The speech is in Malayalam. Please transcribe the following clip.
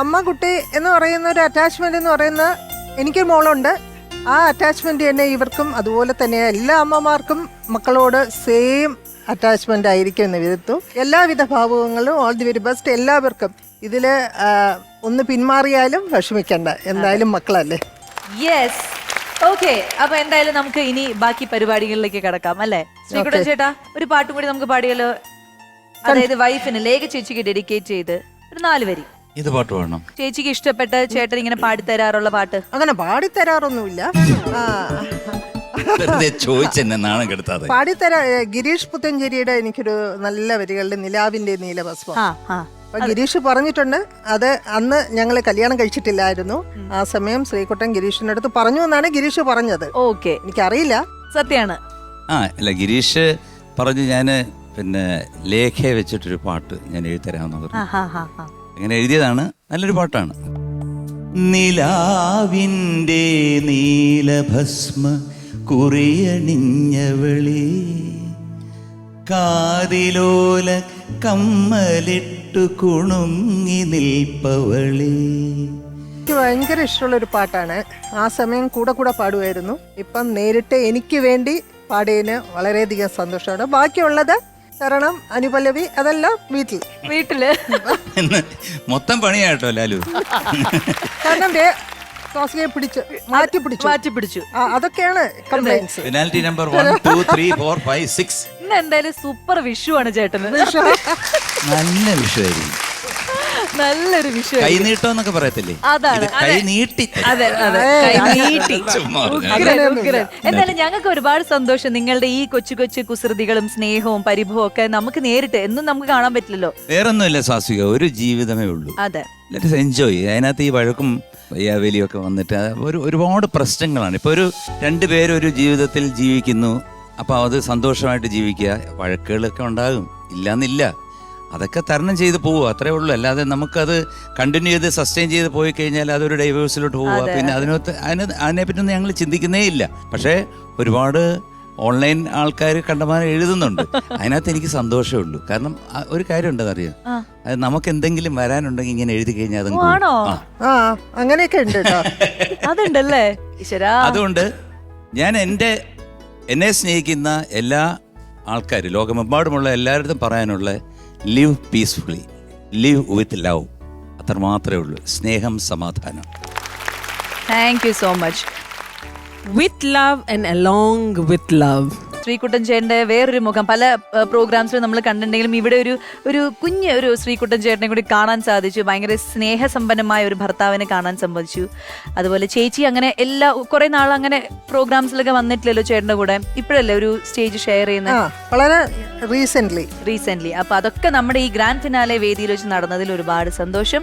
അമ്മ കുട്ടി എന്ന് പറയുന്ന ഒരു അറ്റാച്ച്മെന്റ് എന്ന് പറയുന്ന എനിക്കൊരു മോളുണ്ട്. ആ അറ്റാച്ച്മെന്റ് തന്നെ ഇവർക്കും അതുപോലെ തന്നെ എല്ലാ അമ്മമാർക്കും മക്കളോട് സെയിം അറ്റാച്ച്മെന്റ് ആയിരിക്കും എന്ന് വിധത്തു എല്ലാവിധ ഭാവുകങ്ങളും ഓൾ ദി വെരി ബെസ്റ്റ് എല്ലാവർക്കും. ഇതിൽ ഒന്ന് പിന്മാറിയാലും വിഷമിക്കണ്ട. എന്തായാലും മക്കളല്ലേ? യെസ് ഓക്കെ അപ്പൊ എന്തായാലും നമുക്ക് ഇനി ബാക്കി പരിപാടികളിലേക്ക് കടക്കാം അല്ലേ? ശ്രീകുട്ടൻ ചേട്ടാ ഒരു പാട്ടും കൂടി നമുക്ക് പാടിയല്ലോ അതായത് വൈഫിന് ലേഖ ചേച്ചിക്ക് ഡെഡിക്കേറ്റ് ചെയ്ത് ഒരു നാല് വരി. ഇത് പാട്ട് പാടണം. ചേച്ചിക്ക് ഇഷ്ടപ്പെട്ട ചേട്ടൻ ഇങ്ങനെ പാടിത്തരാറുള്ള പാട്ട്? അങ്ങനെ പാടിത്തരാറൊന്നുമില്ല ആ, വെറുതെ ചോദിച്ചെന്നെ നാണം കെടുത്താതെ. പാടിത്തരാ ഏ, ഗിരീഷ് പുത്തഞ്ചേരിയുടെ എനിക്കൊരു നല്ല വരികളുടെ നിലാവിന്റെ നീലഭസ്മം. ആ ആ. അപ്പൊ ഗിരീഷ് പറഞ്ഞിട്ടുണ്ട് അത് അന്ന് ഞങ്ങൾ കല്യാണം കഴിച്ചിട്ടില്ലായിരുന്നു. ആ സമയം ശ്രീകുട്ടൻ ഗിരീഷിന്റെ അടുത്ത് പറഞ്ഞു എന്നാണ് ഗിരീഷ് പറഞ്ഞത്. ഓക്കെ. എനിക്കറിയില്ല. സത്യാണ് ആ അല്ല ഗിരീഷ് പറഞ്ഞു ഞാൻ പിന്നെ ലേഖയെ വെച്ചിട്ടൊരു പാട്ട് ഞാൻ എഴുതരാമെന്ന് പറഞ്ഞു. ആ ഹാ ഹാ ഹാ. അങ്ങനെ എഴുതിയതാണ്. നല്ലൊരു പാട്ടാണ്. നിലാവിന്റെ നീലഭസ്മ കുറിയണിഞ്ഞവളി കാതിലോല കമ്മലിട്ടു കുണുങ്ങി നിൽപ്പവളി. എനിക്ക് ഭയങ്കര ഇഷ്ടമുള്ള ഒരു പാട്ടാണ്. ആ സമയം കൂടെ കൂടെ പാടുമായിരുന്നു. ഇപ്പം നേരിട്ട് എനിക്ക് വേണ്ടി പാടിയതിന് വളരെയധികം സന്തോഷമാണ് ബാക്കിയുള്ളത് ശരണം അനുപല്ലവി അതെല്ലാം വീട്ടിൽ. വീട്ടിൽ. മൊത്തം പണിയാട്ടോ ലാലു? കാരണം ദേ ശ്വാസികയെ പിടിച്ച് മാറ്റി പിടിച്ചു. മാറ്റി പിടിച്ചു. ആ, അതൊക്കെയാണ് compliance penalty number one two three four five six ഇന്ന് എന്തായാലും സൂപ്പർ വിഷു ആണ് ചേട്ടന് നല്ല വിഷയമായിരിക്കും നല്ലൊരു വിഷയം കൈനീട്ടം എന്നൊക്കെ പറയത്തില്ലേ? അതാണ്. ഇത് കൈ നീട്ടി. അതെ അതെ. കൈ നീട്ടി. ചുമ്മാ പറഞ്ഞതാ. ഉഗ്രൻ, ഉഗ്രൻ. എന്തായാലും ഞങ്ങൾക്ക് ഒരുപാട് സന്തോഷം. നിങ്ങളുടെ ഈ കൊച്ചു കൊച്ചു കുസൃതികളും സ്നേഹവും പരിഭവവും ഒക്കെ നമുക്ക് നേരിട്ട് എന്നും നമുക്ക് കാണാൻ പറ്റില്ലല്ലോ. വേറൊന്നുമില്ല സാസിക ഒരു ജീവിതമേ ഉള്ളൂ. അതെ. ലെറ്റ് എൻജോയ് അതിനകത്ത് ഈ വഴക്കും വയ്യാവേലിയും ഒക്കെ വന്നിട്ട് അത് ഒരു ഒരുപാട് പ്രശ്നങ്ങളാണ്. ഇപ്പോൾ ഒരു രണ്ട് പേരൊരു ജീവിതത്തിൽ ജീവിക്കുന്നു. അപ്പോൾ അത് സന്തോഷമായിട്ട് ജീവിക്കുക. വഴക്കുകളൊക്കെ ഉണ്ടാകും. ഇല്ലാന്നില്ല. അതൊക്കെ തരണം ചെയ്ത് പോവുക അത്രേ ഉള്ളൂ. അല്ലാതെ നമുക്കത് കണ്ടിന്യൂ ചെയ്ത് സസ്റ്റെയിൻ ചെയ്ത് പോയി കഴിഞ്ഞാൽ അതൊരു ഡൈവേഴ്സിലോട്ട് പോവുക. പിന്നെ അതിനകത്ത് അതിന് അതിനെപ്പറ്റി ഞങ്ങൾ ചിന്തിക്കുന്നേ ഇല്ല. പക്ഷേ ഒരുപാട് ഓൺലൈൻ ആൾക്കാർ കണ്ടമാനം എഴുതുന്നുണ്ട്. അതിനകത്ത് എനിക്ക് സന്തോഷമേ ഉള്ളൂ. കാരണം ഒരു കാര്യം ഉണ്ടെന്നറിയാം. അത് നമുക്ക് എന്തെങ്കിലും വരാനുണ്ടെങ്കിൽ ഇങ്ങനെ എഴുതി കഴിഞ്ഞാൽ അതും ആണോ? ആ. അങ്ങനെയൊക്കെ ഉണ്ട് കേട്ടോ അതുണ്ടല്ലേ? അതുകൊണ്ട് ഞാൻ എന്റെ എന്നെ സ്നേഹിക്കുന്ന എല്ലാ ആൾക്കാർ ലോകമെമ്പാടുമുള്ള എല്ലാവരുടെ പറയാനുള്ള live peacefully live with love അത്ര മാത്രമേ ഉള്ളൂ. സ്നേഹം സമാധാനം. Thank you so much with love and along with love. Sreekuttan ചേട്ടന്റെ വേറൊരു മുഖം. പല പ്രോഗ്രാംസിലും നമ്മൾ കണ്ടിട്ടുണ്ടെങ്കിലും ഇവിടെ ഒരു ഒരു കുഞ്ഞ് ഒരു ശ്രീകുട്ടൻ ചേട്ടനെ കൂടി കാണാൻ സാധിച്ചു. ഭയങ്കര സ്നേഹസമ്പന്നമായ ഒരു ഭർത്താവിനെ കാണാൻ സംബന്ധിച്ചു. അതുപോലെ ചേച്ചി അങ്ങനെ എല്ലാ കുറെ നാൾ അങ്ങനെ പ്രോഗ്രാംസിലൊക്കെ വന്നിട്ടില്ലല്ലോ ചേട്ടന്റെ കൂടെ. ഇപ്പോഴല്ലേ ഒരു സ്റ്റേജ് ഷെയർ ചെയ്യുന്ന വളരെ റീസെന്റ് റീസെന്റ് അപ്പൊ അതൊക്കെ നമ്മുടെ ഈ ഗ്രാൻഡ് ഫിനാലെ വേദിയിൽ വെച്ച് നടന്നതിൽ ഒരുപാട് സന്തോഷം.